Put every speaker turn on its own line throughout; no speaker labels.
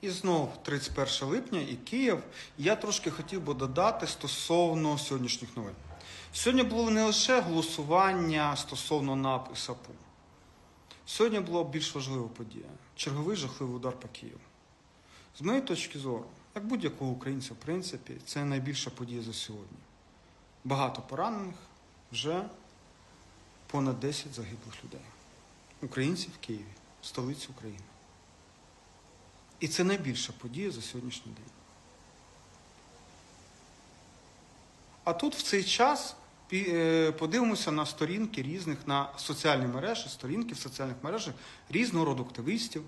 І знов 31 липня і Київ. Я трошки хотів би додати стосовно сьогоднішніх новин. Сьогодні було не лише голосування стосовно НАП і САПУ. Сьогодні була більш важлива подія черговий жахливий удар по Києву. З моєї точки зору, як будь-якого українця, в принципі, це найбільша подія за сьогодні. Багато поранених, вже понад 10 загиблих людей. Українців в Києві, столиці України. І це найбільша подія за сьогоднішній день. А тут в цей час е, подивимося на сторінки різних, на соціальні мережі, сторінки в соціальних мережах різного роду активістів,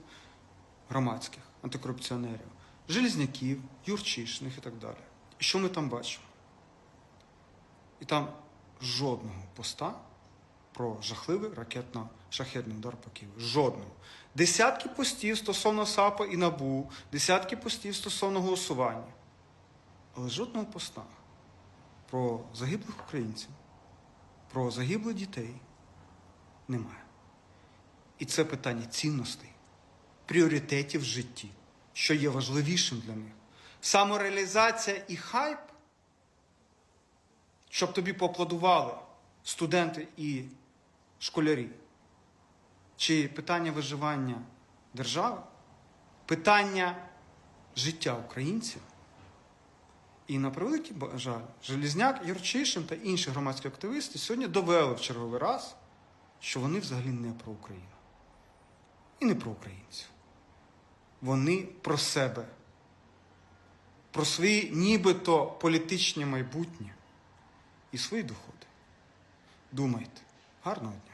громадських, антикорупціонерів, железняків, юрчишних і так далі. І що ми там бачимо? І там жодного поста про жахливий ракетно-шахетний удар по Києву. Жодного. Десятки постів стосовно САПа і НАБУ, десятки постів стосовно голосування. Але жодного поста про загиблих українців, про загиблих дітей немає. І це питання цінностей, пріоритетів в житті, що є важливішим для них. Самореалізація і хайп, щоб тобі поаплодували студенти і школярі. Чи питання виживання держави, питання життя українців. І на превеликий жаль, Желізняк, Юрчишин та інші громадські активісти сьогодні довели в черговий раз, що вони взагалі не про Україну. І не про українців. Вони про себе, про свої нібито політичні майбутнє і свої доходи. Думайте. Гарного дня!